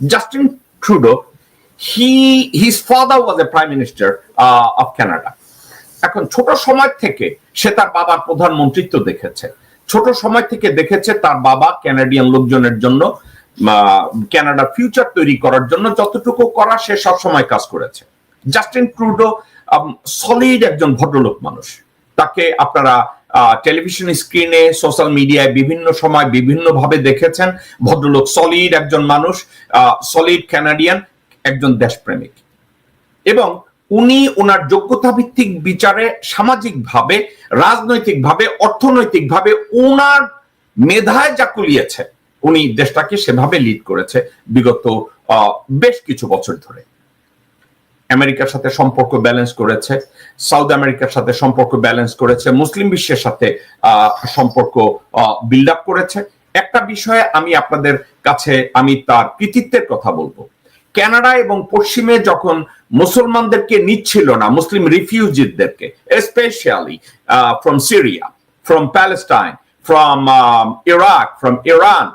Justin Trudeau he his father was a prime minister of Canada এখন ছোট সময় থেকে সে তার বাবার প্রধানমন্ত্রিত্ব দেখেছে। ছোট সময় থেকে দেখেছে তার বাবা ক্যানাডিয়ান লোকজনের জন্য ক্যানাডা ফিউচার তৈরি করার জন্য যতটুকু করা সে সব সময় কাজ করেছে। জাস্টিন ট্রুডো সলিড একজন ভদ্রলোক মানুষ। তাকে আপনারা টেলিভিশন স্ক্রিনে সোশ্যাল মিডিয়ায় বিভিন্ন সময় বিভিন্ন ভাবে দেখেছেন। ভদ্রলোক সলিড একজন মানুষ সলিড ক্যানাডিয়ান একজন দেশপ্রেমিক। এবং উনি ওনার যোগ্যতা ভিত্তিক বিচারে সামাজিকভাবে, রাজনৈতিকভাবে, অর্থনৈতিকভাবে ওনার মেধায় যা কুলিয়েছে, উনি দেশটাকে সেভাবে লিড করেছে বিগত বেশ কিছু বছর ধরে। আমেরিকার সাথে সম্পর্ক ব্যালেন্স করেছে, সাউথ আমেরিকার সাথে সম্পর্ক ব্যালেন্স করেছে, মুসলিম বিশ্বের সাথে সম্পর্ক বিল্ড আপ করেছে। একটা বিষয়ে আমি আপনাদের কাছে, আমি তার কৃতিত্বের কথা বলব। কানাডা এবং পশ্চিমে যখন মুসলমানদেরকে নিচ্ছিল না, মুসলিম রিফিউজিদেরকে specially from Syria from Palestine from Iraq from Iran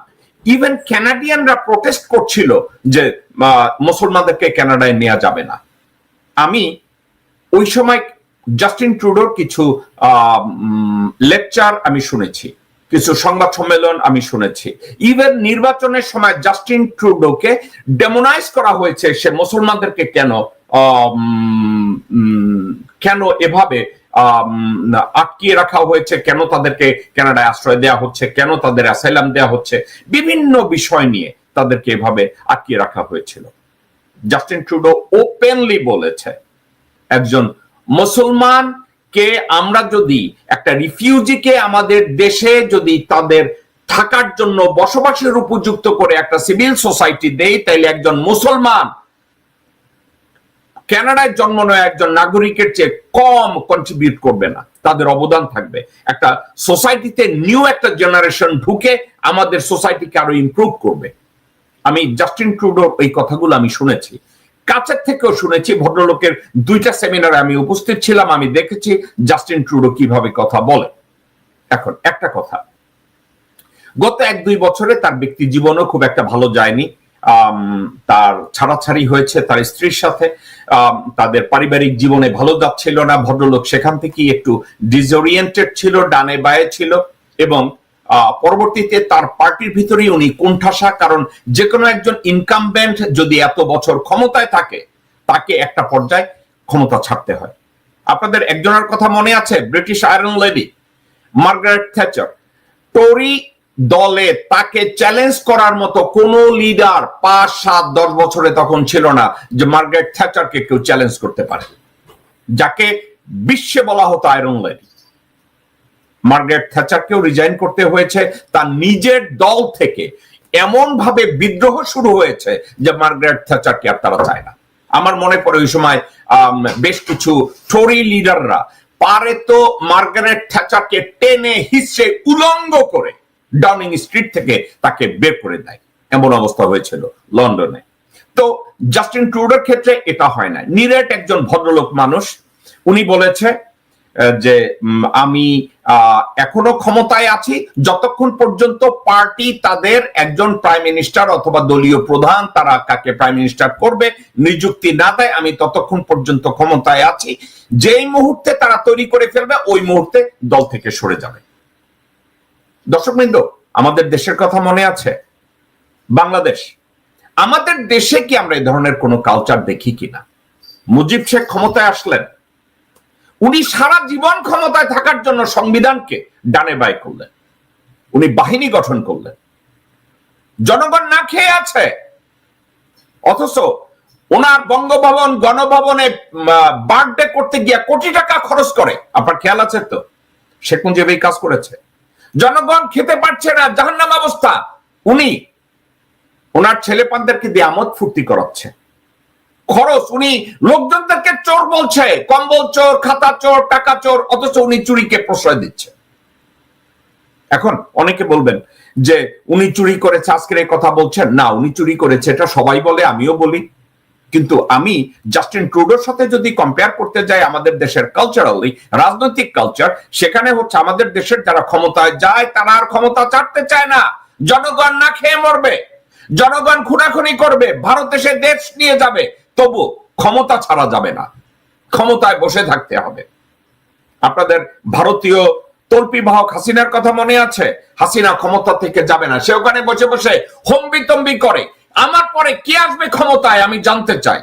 even ক্যানাডিয়ানরা protest করছিল যে মুসলমানদেরকে কানাডায় নেওয়া যাবে না। আমি ওই সময় জাস্টিন ট্রুডোর কিছু লেকচার আমি শুনেছি, কিছু সংবাদ সম্মেলন আমি শুনেছি। ইভেন নির্বাচনের সময় জাস্টিন ট্রুডোকে ডেমোনাইজ করা হয়েছে, সে মুসলমানদেরকে কেন কেন এভাবে আটকিয়ে রাখা হয়েছে, কেন তাদেরকে কানাডায় আশ্রয় দেওয়া হচ্ছে, কেন তাদের অ্যাসাইলাম দেওয়া হচ্ছে, বিভিন্ন বিষয় নিয়ে তাদেরকে এভাবে আটকিয়ে রাখা হয়েছিল। জাস্টিন ট্রুডো ওপেনলি বলেছে, একজন মুসলমান কে আমরা যদি, একটা রিফিউজিকে আমাদের দেশে যদি তাদের থাকার জন্য বসবাসের উপযুক্ত করে একটা সিভিল সোসাইটি দেই, তাইলে একজন মুসলমান কানাডায় জন্ম নেওয়া একজন নাগরিকের চেয়ে কম কন্ট্রিবিউট করবে না, তাদের অবদান থাকবে। একটা সোসাইটিতে নিউ একটা জেনারেশন ঢুকে আমাদের সোসাইটিকে আরও ইমপ্রুভ করবে। আমি জাস্টিন ট্রুডোর এই কথাগুলো আমি শুনেছি। কাছের থেকেও শুনেছি, ভদ্রলোকের দুইটা সেমিনারে আমি উপস্থিত ছিলাম, আমি দেখেছি জাস্টিন ট্রুডো কীভাবে কথা বলে। এখন একটা কথা, গত এক দুই বছরে তার ব্যক্তি জীবনও খুব একটা ভালো যায়নি। তার ছাড়াছাড়ি হয়েছে তার স্ত্রীর সাথে। তাদের পারিবারিক জীবনে ভালো যাচ্ছিল না, ভদ্রলোক সেখান থেকেই একটু ডিসওরিয়েন্টেড ছিল, ডানে বায়ে ছিল এবং পরবর্তীতে তার পার্টির ভিতরেই উনি কোণঠাসা, কারণ যে কোনো একজন ইনকামবেন্ট যদি এত বছর ক্ষমতায় থাকে, তাকে একটা পর্যায়ে ক্ষমতা ছাড়তে হয়। আপনাদের একজনের কথা মনে আছে? British iron lady Margaret Thatcher Tory দলে তাকে চ্যালেঞ্জ করার মতো কোন লিডার পাঁচ, সাত, দশ বছরে তখন ছিল না যে মার্গারেট থ্যাচারকে কেউ চ্যালেঞ্জ করতে পারে। যাকে বিশ্বে বলা হতো আয়রন লেডি মার্গারেট থ্যাচারকেও রিজাইন করতে হয়েছে। তার নিজের দল থেকে এমন ভাবে বিদ্রোহ শুরু হয়েছে যে মার্গারেট থ্যাচারকে আর তারা চায় না। আমার মনে পড়ে ওই সময় বেশ কিছু টরি লিডাররা পারে তো মার্গারেট থ্যাচারকে টেনে হিসে উলঙ্গ করে ডাউনিং স্ট্রিট থেকে তাকে বের করে দেয়। এমন অবস্থা হয়েছিল লন্ডনে। তো জাস্টিন ট্রুডোর ক্ষেত্রে এটা হয় না নিরেট একজন ভদ্রলোক মানুষ, উনি বলেছে যে আমি এখনও ক্ষমতায় আছি, যতক্ষণ পর্যন্ত পার্টি তাদের একজন প্রাইম মিনিস্টার অথবা দলীয় প্রধান তারা কাকে প্রাইম মিনিস্টার করবে, নিযুক্তি না দেয়, আমি ততক্ষণ পর্যন্ত ক্ষমতায় আছি। যেই মুহূর্তে তারা তৈরি করে ফেলবে, ওই মুহূর্তে দল থেকে সরে যাবে। দর্শক বৃন্দ আমাদের দেশের কথা মনে আছে? বাংলাদেশ, আমাদের দেশে কি আমরা এই ধরনের কোনো কালচার দেখি কিনা? মুজিব শেখ ক্ষমতায় আসলেন উনি সারা জীবন ক্ষমতায় থাকার জন্য সংবিধানকে ডানে বাই করলেন। উনি বাহিনী গঠন করলেন। জনগণ না খেয়ে আছে। অথচ ওনার বঙ্গভবন, গণভবনে বার্থডে করতে গিয়া কোটি টাকা খরচ করে। আপনার খেয়াল আছে তো? শেখ মুজিব এই কাজ করেছে। জনগণ খেতে পারছে না, জাহান্নাম অবস্থা। উনি ওনার ছেলে পানদেরকে দিয়ে আমোদ ফুর্তি করাচ্ছে খরচ, উনি লোকজনদেরকে চোর বলছে, কম্বল চোর, খাতা চোর, টাকা চোর, অথচ উনি চুরিকে প্রশ্রয় দিচ্ছে। এখন অনেকে বলবেন যে, উনি চুরি করেছে, আজকের এই কথা বলছেন? না, উনি চুরি করেছে, এটা সবাই বলে, আমিও বলি। কিন্তু আমি জাস্টিন ট্রুডোর সাথে যদি কম্পেয়ার করতে যাই, আমাদের দেশের কালচারালি রাজনৈতিক কালচার সেখানে হচ্ছে আমাদের দেশের যারা ক্ষমতায় যায়, তারা আর ক্ষমতা চাটতে চায় না। জনগণ না খেয়ে মরবে। জনগণ খুনাখুনি করবে। ভারত এসে দেশ নিয়ে যাবে। তবু ক্ষমতা ছাড়া যাবে না। ক্ষমতায় বসে থাকতে হবে। আপনাদের ভারতীয় তল্পি বাহক হাসিনার কথা মনে আছে? হাসিনা ক্ষমতা থেকে যাবে না। সে ওখানে বসে বসে হম্বি তম্বি করে। আমার পরে কে আসবে ক্ষমতায় আমি জানতে চাই।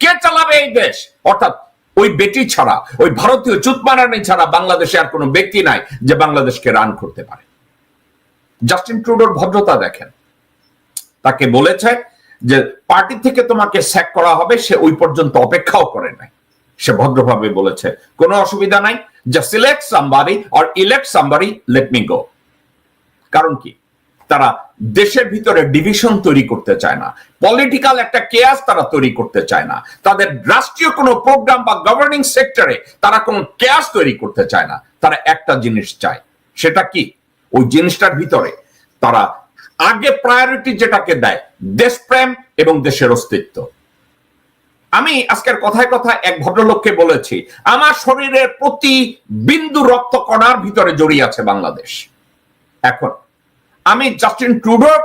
কে চালাবে এই দেশ? অর্থাৎ ওই বেটি ছাড়া, ওই ভারতীয় চুতমারানি ছাড়া বাংলাদেশে আর কোনো ব্যক্তি নাই যে বাংলাদেশকে রান করতে পারে। জাস্টিন ট্রুডোর ভদ্রতা দেখেন। তাকে বলেছে যে পার্টি থেকে তোমাকে স্যাক করা হবে, সে ওই পর্যন্ত অপেক্ষাও করে নাই। সে ভদ্রভাবে বলেছে, কোনো অসুবিধা নাই যে select somebody or elect somebody let me go কারণ কি? তারা দেশের ভিতরে ডিভিশন তৈরি করতে চায় না পলিটিক্যাল একটা কেয়াস তারা তৈরি করতে চায় না, তাদের রাষ্ট্রীয় কোনো প্রোগ্রাম বা গভর্নিং সেক্টরে তারা কোনো কেয়াস তৈরি করতে চায় না, তারা একটা জিনিস চায়, সেটা কি? ওই জিনিসটার ভিতরে তারা আগে প্রায়োরিটি যেটাকে দেয়, দেশপ্রেম এবং দেশের অস্তিত্ব। আমি আজকের কথায় কথায় এক ভদ্রলোককে বলেছি, আমার শরীরের প্রতি বিন্দু রক্ত কণার ভিতরে জড়িয়ে আছে বাংলাদেশ। এখন, আমি জাস্টিন ট্রুডোর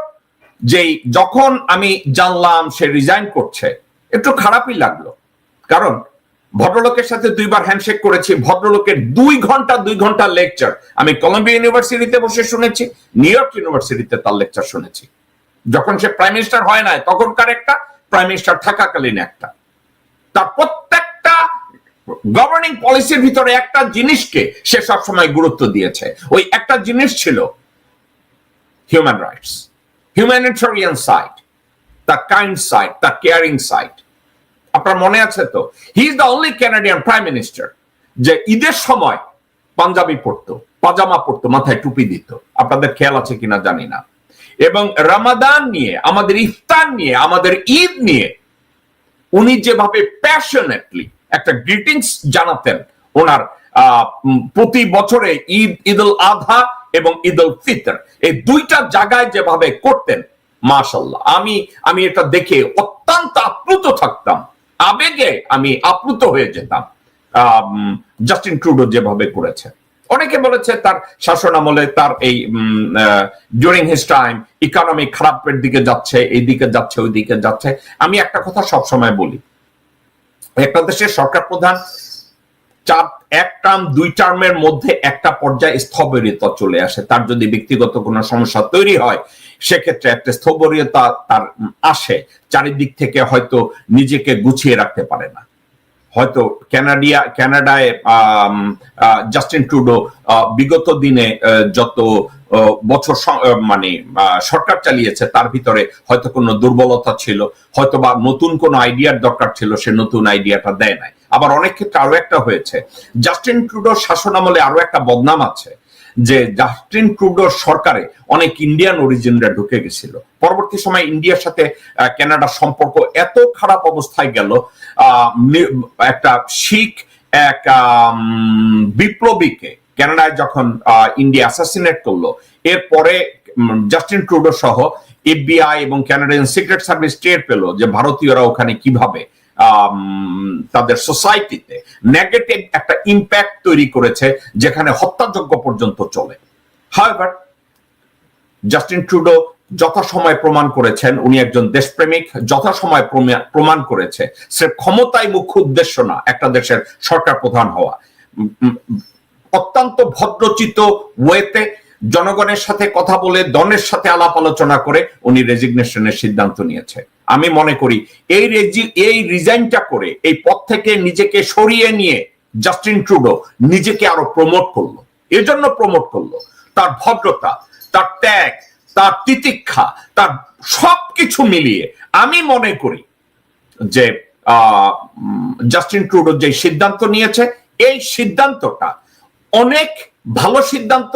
যেই যখন আমি জানলাম সে রিজাইন করছে, একটু খারাপই লাগল। কারণ ভদ্রলোকের সাথে দুইবার হ্যান্ডশেক করেছি। ভদ্রলোকের দুই ঘণ্টা দুই ঘণ্টা লেকচার আমি কলম্বিয়া ইউনিভার্সিটিতে বসে শুনেছি নিউ ইয়র্ক ইউনিভার্সিটিতে তার লেকচার শুনেছি। যখন সে প্রাইম মিনিস্টার হয় না তখনকার একটা প্রাইম মিনিস্টার থাকাকালীন একটা। তার প্রত্যেকটা গভর্নিং পলিসির ভিতরে একটা জিনিসকে সে সবসময় গুরুত্ব দিয়েছে। ওই একটা জিনিস ছিল human rights humanitarian side the kind side the caring side আপনার মনে আছে তো? He is the only Canadian prime minister যে ঈদের সময় পাঞ্জাবি পরতো, পাজামা পরতো, মাথায় টুপি দিত। আপনাদের খেয়াল আছে কিনা জানি না। এবং রমাদান নিয়ে, আমাদের ইফতার নিয়ে, আমাদের ঈদ নিয়ে উনি যেভাবে প্যাশনেটলি একটা গ্রিটিংস জানাতেন, ওনার প্রতি বছরে ঈদ ঈদ উল আধা এবং ঈদ উল ফিতর, এই দুইটা জায়গায় যেভাবে করতেন মাশাল্লাহ আমি আমি এটা দেখে অত্যন্ত আপ্লুত থাকতাম। আবেগে আমি আপ্লুত হয়ে যেতাম। জাস্টিন ট্রুডো যেভাবে করেছে। অনেকে বলেছে তার শাসন আমলে তার এই ডিউরিং হিস টাইম ইকোনমি খারাপের দিকে যাচ্ছে এই দিকে যাচ্ছে ওই দিকে যাচ্ছে। আমি একটা কথা সব সময় বলি। একটা দেশের সরকার প্রধান চার, এক টার্ম, দুই টার্মের মধ্যে একটা পর্যায়ে স্থবিরতা চলে আসে। তার যদি ব্যক্তিগত কোনো সমস্যা তৈরি হয় সেক্ষেত্রে একটা স্থবিরতা তার আসে, চারিদিক থেকে হয়তো নিজেকে গুছিয়ে রাখতে পারে না। হয়তো ক্যানাডিয়া, ক্যানাডায় জাস্টিন ট্রুডো বিগত দিনে যত বছর মানে সরকার চালিয়েছে, তার ভিতরে হয়তো কোনো দুর্বলতা ছিল, হয়তো বা নতুন কোনো আইডিয়ার দরকার ছিল, সে নতুন আইডিয়াটা দেয় নাই। আবার অনেক ক্ষেত্রে আরও একটা হয়েছে। জাস্টিন ট্রুডোর শাসন আমলে আরও একটা বদনাম আছে। যে জাস্টিন ট্রুডোর সরকারে অনেক ইন্ডিয়ান অরিজিনরা ঢুকে গেছিল। পরবর্তী সময় ইন্ডিয়ার সাথে কানাডার সম্পর্ক এত খারাপ অবস্থায় গেল একটা শিখ, এক বিপ্লবীকে কানাডায় যখন ইন্ডিয়া অ্যাসাসিনেট করল, এরপরে জাস্টিন ট্রুডো সহ এফবিআই এবং কানাডিয়ান সিক্রেট সার্ভিস টের পেল যে ভারতীয়রা ওখানে কীভাবে তাদের সোসাইটিতে নেগেটিভ একটা ইম্প্যাক্ট তৈরি করেছে, যেখানে হত্যাযোগ্য পর্যন্ত চলে। হাওয়েভার জাস্টিন ট্রুডো যথাসময় প্রমাণ করেছেন, উনি একজন দেশপ্রেমিক, যথাসময় প্রমাণ করেছে সে ক্ষমতাই মুখ্য উদ্দেশ্য না, একটা দেশের সরকার প্রধান হওয়া। অত্যন্ত ভদ্রচিত ওয়েতে জনগণের সাথে কথা বলে দনের সাথে আলাপ আলোচনা করে উনি রেজিগনেশনের সিদ্ধান্ত নিয়েছে। আমি মনে করি, এই এই রিজাইনটা করে, এই পদ থেকে নিজেকে সরিয়ে নিয়ে জাস্টিন ট্রুডো নিজেকে আরও প্রমোট করল। এজন্য প্রমোট করল। তার ভদ্রতা, তার ত্যাগ, তার তিতিক্ষা, তার সবকিছু মিলিয়ে আমি মনে করি যে জাস্টিন ট্রুডো যে সিদ্ধান্ত নিয়েছে, এই সিদ্ধান্তটা অনেক ভালো সিদ্ধান্ত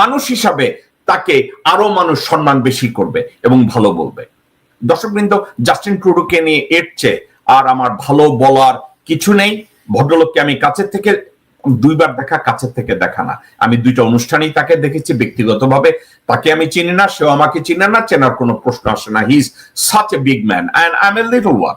মানুষ হিসাবে তাকে আরও মানুষ সম্মান বেশি করবে এবং ভালো বলবে। দর্শকবৃন্দ জাস্টিন ট্রুডোকে নিয়ে চেয়ে আর আমার ভালো বলার কিছু নেই। ভদ্রলোককে আমি কাছের থেকে, দুইবার দেখা, কাছের থেকে দেখা না। আমি দুইটা অনুষ্ঠানেই তাকে দেখেছি ব্যক্তিগতভাবে। তাকে আমি চিনি না, সেও আমাকে চিনে না, চেনার কোনো প্রশ্ন আসে না। He is such a big man and I am a little one